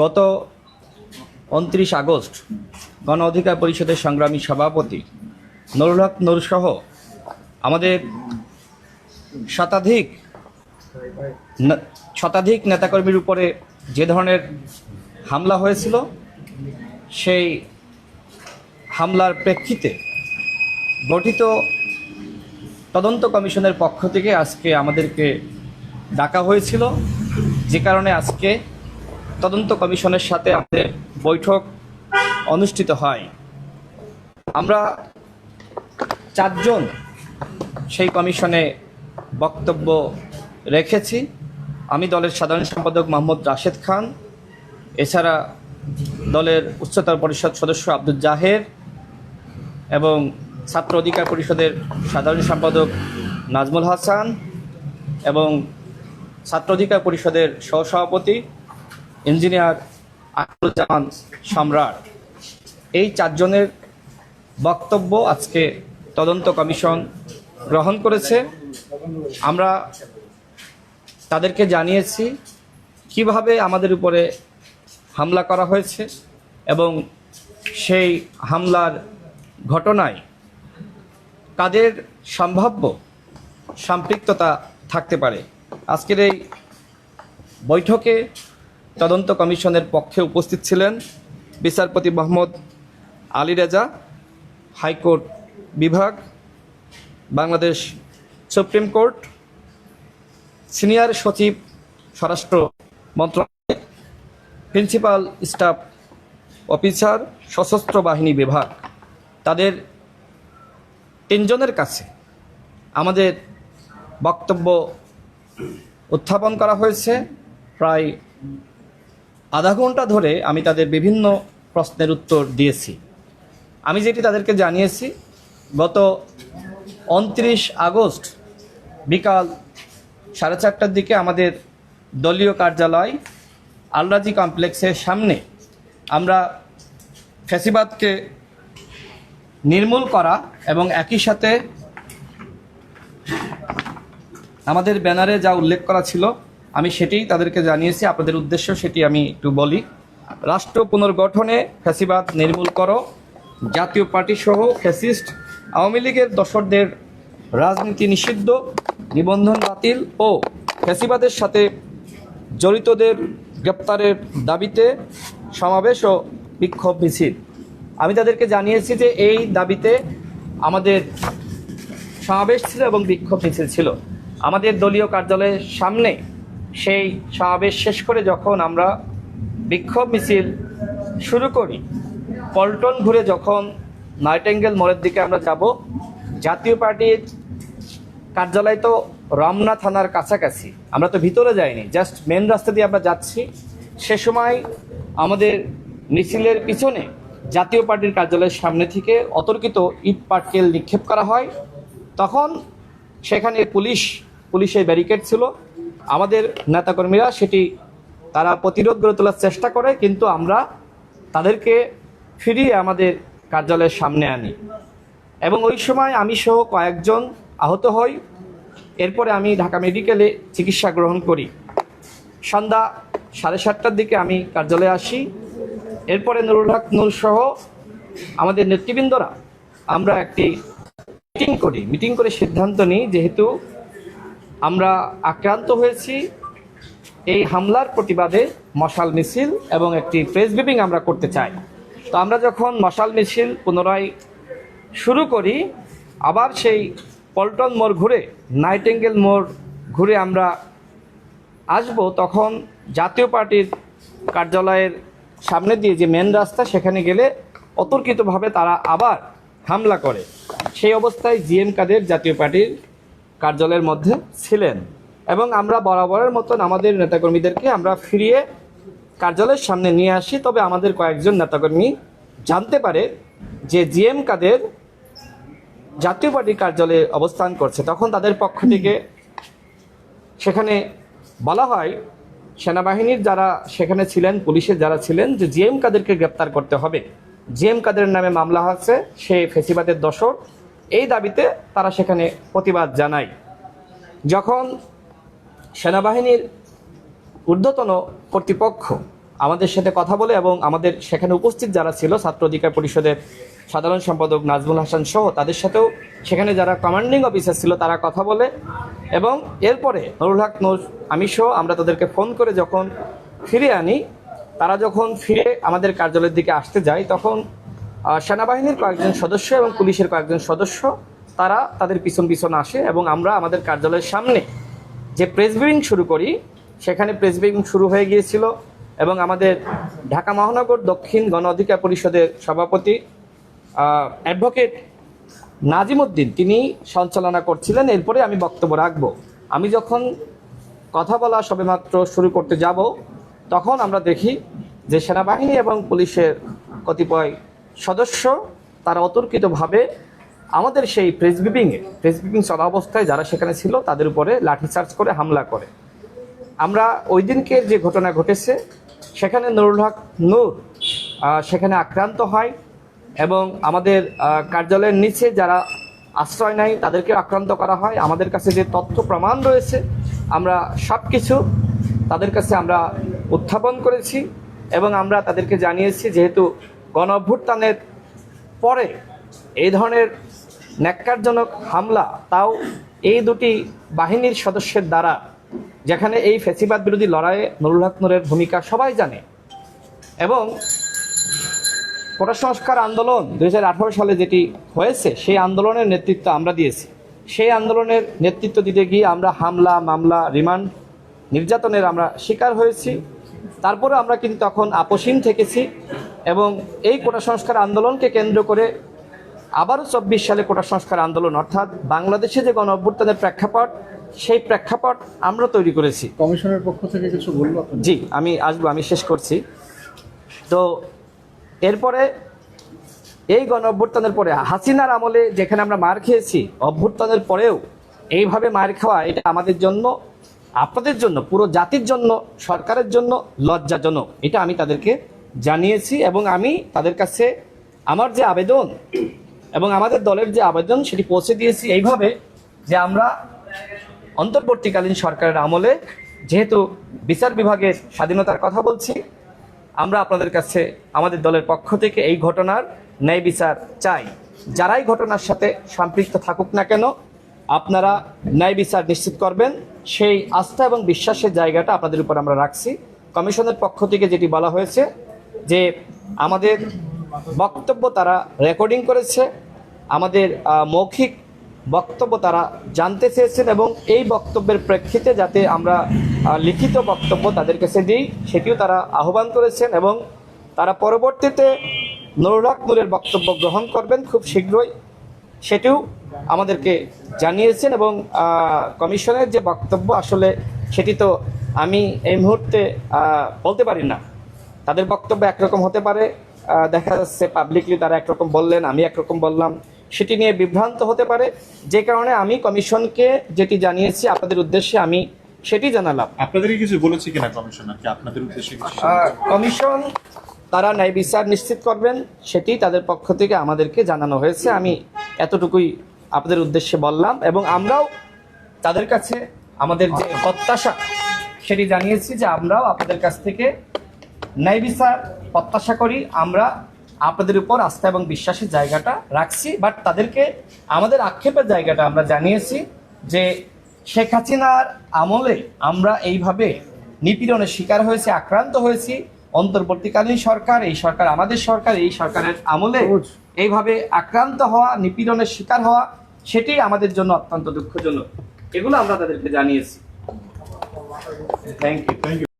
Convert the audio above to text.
গত উনত্রিশ আগস্ট গণ অধিকার পরিষদের সংগ্রামী সভাপতি নুরুল হক নুরসহ আমাদের শতাধিক শতাধিক নেতাকর্মীর উপরে যে ধরনের হামলা হয়েছিল, সেই হামলার প্রেক্ষিতে গঠিত তদন্ত কমিশনের পক্ষ থেকে আজকে আমাদেরকে ডাকা হয়েছিল। যে কারণে আজকে তদন্ত কমিশনের সাথে আমাদের বৈঠক অনুষ্ঠিত হয়। আমরা চারজন সেই কমিশনে বক্তব্য রেখেছি। আমি দলের সাধারণ সম্পাদক মোহাম্মদ রাশেদ খান, এছাড়া দলের উচ্চতর পরিষদ সদস্য আব্দুল জাহের এবং ছাত্র অধিকার পরিষদের সাধারণ সম্পাদক নাজমুল হাসান এবং ছাত্র অধিকার পরিষদের সহসভাপতি ইঞ্জিনিয়ার আকরুজ্জামান সম্রাট। এই চারজনের বক্তব্য আজকে তদন্ত কমিশন গ্রহণ করেছে। আমরা তাদেরকে জানিয়েছি কীভাবে আমাদের উপরে হামলা করা হয়েছে এবং সেই হামলার ঘটনায় কাদের সম্ভাব্য সম্পৃক্ততা থাকতে পারে। আজকের এই বৈঠকে তদন্ত কমিশনের পক্ষে উপস্থিত ছিলেন বিচারপতি মোহাম্মদ আলী রেজা, হাইকোর্ট বিভাগ, বাংলাদেশ সুপ্রিম কোর্ট, সিনিয়র সচিব, স্বরাষ্ট্র মন্ত্রণালয়, প্রিন্সিপাল স্টাফ অফিসার, সশস্ত্র বাহিনী বিভাগ। তাদের তিনজনের কাছে আমাদের বক্তব্য উত্থাপন করা হয়েছে। প্রায় আধা ঘণ্টা ধরে আমি তাদের বিভিন্ন প্রশ্নের উত্তর দিয়েছি। আমি যেটি তাদেরকে জানিয়েছি, গত উনত্রিশ আগস্ট বিকাল সাড়ে চারটার দিকে আমাদের দলীয় কার্যালয় আলরাজি কমপ্লেক্সের সামনে আমরা ফ্যাসিবাদকে নির্মূল করা এবং একই সাথে আমাদের ব্যানারে যা উল্লেখ করা ছিল আমি সেটিই তাদেরকে জানিয়েছি, আপনাদের উদ্দেশ্য সেটি আমি একটু বলি। রাষ্ট্র পুনর্গঠনে ফ্যাসিবাদ নির্মূল করো, জাতীয় পার্টি সহ ফ্যাসিস্ট, আওয়ামী লীগের দশরদের রাজনীতি নিষিদ্ধ, নিবন্ধন বাতিল ও ফ্যাসিবাদের সাথে জড়িতদের গ্রেপ্তারের দাবিতে সমাবেশ ও বিক্ষোভ মিছিল। আমি তাদেরকে জানিয়েছি যে এই দাবিতে আমাদের সমাবেশ ছিল এবং বিক্ষোভ মিছিল ছিল। আমাদের দলীয় কার্যালয়ের সামনে সেই সমাবেশ শেষ করে যখন আমরা বিক্ষোভ মিছিল শুরু করি, পল্টন ঘুরে যখন নাইটেঙ্গেল মোড়ের দিকে আমরা যাব, জাতীয় পার্টির কার্যালয় তো রমনা থানার কাছাকাছি। আমরা তো ভিতরে যাইনি জাস্ট মেন রাস্তা দিয়ে আমরা যাচ্ছি। সে সময় আমাদের মিছিলের পিছনে জাতীয় পার্টির কার্যালয়ের সামনে থেকে অতর্কিত ইট পাটকেল নিক্ষেপ করা হয়। তখন সেখানে পুলিশ, পুলিশের ব্যারিকেড ছিল। আমাদের নেতাকর্মীরা সেটি তারা প্রতিরোধ গড়ে তোলার চেষ্টা করে, কিন্তু আমরা তাদেরকে ফিরিয়ে আমাদের কার্যালয়ের সামনে আনি। এবং ওই সময় আমি সহ কয়েকজন আহত হই। এরপরে আমি ঢাকা মেডিকেলে চিকিৎসা গ্রহণ করি। সন্ধ্যা সাড়ে সাতটার দিকে আমি কার্যালয়ে আসি। এরপরে নুরুল হক নূর সহ আমাদের নেতৃবৃন্দরা আমরা একটি মিটিং করি। মিটিং করে সিদ্ধান্ত নিই, যেহেতু আমরা আক্রান্ত হয়েছি। এই হামলার প্রতিবাদে মশাল মিছিল এবং একটি প্রেস ব্রিফিং আমরা করতে চাই। তো আমরা যখন মশাল মিছিল পুনরায় শুরু করি, আবার সেই পল্টন মোড় ঘুরে, নাইটেঙ্গেল মোড় ঘুরে আমরা আসব, তখন জাতীয় পার্টির কার্যালয়ের সামনে দিয়ে যে মেন রাস্তা, সেখানে গেলে অতর্কিতভাবে তারা আবার হামলা করে। সেই অবস্থায় জিএম কাদের জাতীয় পার্টির কার্যালয়ের মধ্যে ছিলেন। এবং আমরা বরাবরের মতন আমাদের নেতাকর্মীদেরকে আমরা ফিরিয়ে কার্যালয়ের সামনে নিয়ে আসি। তবে আমাদের কয়েকজন নেতাকর্মী জানতে পারে যে জিএম কাদের জাতীয় পার্টির কার্যালয়ে অবস্থান করছে। তখন তাদের পক্ষ থেকে সেখানে বলা হয়, সেনাবাহিনীর যারা সেখানে ছিলেন, পুলিশের যারা ছিলেন, যে জিএম কাদেরকে গ্রেপ্তার করতে হবে। জিএম কাদের নামে মামলা আছে সে ফেসিবাদের দশর এই দাবিতে তারা সেখানে প্রতিবাদ জানায়। যখন সেনাবাহিনীর ঊর্ধ্বতন কর্তৃপক্ষ আমাদের সাথে কথা বলে এবং আমাদের সেখানে উপস্থিত যারা ছিল, ছাত্র অধিকার পরিষদের সাধারণ সম্পাদক নাজমুল হাসান সহ তাদের সাথেও সেখানে যারা কমান্ডিং অফিসার ছিল তারা কথা বলে এবং এরপরে নুরুল হক, নূর আমি সহ আমরা তাদেরকে ফোন করে যখন ফিরে আনি, তারা যখন ফিরে আমাদের কার্যালয়ের দিকে আসতে যায়, তখন সেনাবাহিনীর কয়েকজন সদস্য এবং পুলিশের কয়েকজন সদস্য, তারা তাদের পিছন পিছন আসে এবং আমরা আমাদের কার্যালয়ের সামনে যে প্রেস ব্রিফিং শুরু করি, সেখানে প্রেস ব্রিফিং শুরু হয়ে গিয়েছিল এবং আমাদের ঢাকা মহানগর দক্ষিণ গণ অধিকার পরিষদের সভাপতি অ্যাডভোকেট নাজিমুদ্দিন তিনি সঞ্চালনা করছিলেন। এরপরে আমি বক্তব্য রাখব। আমি যখন কথা বলা সবেমাত্র শুরু করতে যাব, তখন আমরা দেখি যে সেনাবাহিনী এবং পুলিশের কতিপয় সদস্য তারা অতর্কিতভাবে আমাদের সেই প্রেস ব্রিফিংয়ে প্রেস ব্রিফিং চলা অবস্থায় যারা সেখানে ছিল তাদের উপরে লাঠিচার্জ করে হামলা করে। আমরা ওই দিনকে যে ঘটনা ঘটেছে, সেখানে নুরুল হক নূর সেখানে আক্রান্ত হয় এবং আমাদের কার্যালয়ের নিচে যারা আশ্রয় নেয় তাদেরকে আক্রান্ত করা হয়। আমাদের কাছে যে তথ্য প্রমাণ রয়েছে, আমরা সব কিছু তাদের কাছে আমরা উত্থাপন করেছি এবং আমরা তাদেরকে জানিয়েছি যেহেতু গণ অভ্যুত্থানের পরে এই ধরনের ন্যাক্কারজনক হামলা, তাও এই দুটি বাহিনীর সদস্যের দ্বারা, যেখানে এই ফেসিবাদ বিরোধী লড়াইয়ে নুরুল হক নূরের ভূমিকা সবাই জানে। এবং কোটা সংস্কার আন্দোলন দু হাজার আঠারো সালে যেটি হয়েছে, সেই আন্দোলনের নেতৃত্ব আমরা দিয়েছি। সেই আন্দোলনের নেতৃত্ব দিতে গিয়ে আমরা হামলা, মামলা, রিমান্ড নির্যাতনের আমরা শিকার হয়েছি। তারপরে আমরা কিন্তু তখন আপোষহীন থেকেছি। এবং এই কোটা সংস্কার আন্দোলনকে কেন্দ্র করে আবারও চব্বিশ সালে কোটা সংস্কার আন্দোলন অর্থাৎ বাংলাদেশে যে গণ অভ্যুত্থানের প্রেক্ষাপট সেই প্রেক্ষাপট আমরা তৈরি করেছি। কমিশনের পক্ষ থেকে কিছু বলব জি আমি আসব আমি শেষ করছি। তো এরপরে এই গণ অভ্যুত্থানের পরে হাসিনার আমলে যেখানে আমরা মার খেয়েছি অভ্যুত্থানের পরেও এইভাবে মার খাওয়া এটা আমাদের জন্য আপনাদের জন্য পুরো জাতির জন্য সরকারের জন্য লজ্জাজনক। এটা আমি তাদেরকে জানিয়েছি এবং আমি তাদের কাছে আমার যে আবেদন এবং আমাদের দলের যে আবেদন সেটি পৌঁছে দিয়েছি এইভাবে যে আমরা অন্তর্বর্তীকালীন সরকারের আমলে যেহেতু বিচার বিভাগের স্বাধীনতার কথা বলছি, আমরা আপনাদের কাছে আমাদের দলের পক্ষ থেকে এই ঘটনার ন্যায় বিচার চাই। যারাই ঘটনার সাথে সম্পৃক্ত থাকুক না কেন, আপনারা ন্যায় বিচার নিশ্চিত করবেন। সেই আস্থা এবং বিশ্বাসের জায়গাটা আপনাদের উপর আমরা রাখছি। কমিশনের পক্ষ থেকে যেটি বলা হয়েছে যে আমাদের বক্তব্য তারা রেকর্ডিং করেছে, আমাদের মৌখিক বক্তব্য তারা জানতে চেয়েছেন এবং এই বক্তব্যের প্রেক্ষিতে যাতে আমরা লিখিত বক্তব্য তাদের কাছে দিই, সেটিও তারা আহ্বান করেছেন এবং তারা পরবর্তীতে নুরুল নূরের বক্তব্য গ্রহণ করবেন খুব শীঘ্রই। সেটিও আমাদেরকে জানিয়েছেন এবং কমিশনের যে বক্তব্য আসলে সেটি তো আমি এই মুহূর্তে বলতে পারি না। তাদের বক্তব্য একরকম হতে পারে দেখা যাচ্ছে পাবলিকলি তারা একরকম বললেন আমি একরকম বললাম। সেটি নিয়ে বিভ্রান্ত হতে পারে। যে কারণে আমি কমিশনকে যেটি জানিয়েছি আপনাদের উদ্দেশ্যে আমি সেটি জানালাম। আপনাদেরই কিছু বলেছি কিনা কমিশনার কি? আপনাদের উদ্দেশ্যে কমিশন তারা ন্যায় বিচার নিশ্চিত করবেন সেটি তাদের পক্ষ থেকে আমাদেরকে জানানো হয়েছে। আমি এতটুকুই আপনাদের উদ্দেশ্যে বললাম এবং আমরাও তাদের কাছে আমাদের যে প্রত্যাশা সেটি জানিয়েছি যে আমরাও আপনাদের কাছ থেকে ন্যায় বিচার প্রত্যাশা করি আমরা আপনাদের উপর আস্থা এবং বিশ্বাসের জায়গাটা রাখছি বাট তাদেরকে আমাদের আক্ষেপের জায়গাটা আমরা জানিয়েছি যে শেখ হাসিনার আমলে আমরা এইভাবে নিপীড়নের শিকার হয়েছে আক্রান্ত হয়েছি। অন্তর্বর্তীকালীন সরকার এই সরকার আমাদের সরকার এই সরকারের আমলে এইভাবে আক্রান্ত হওয়া নিপীড়নের শিকার হওয়া সেটি আমাদের জন্য অত্যন্ত দুঃখজনক। এগুলো আমরা তাদেরকে জানিয়েছি। Thank you thank you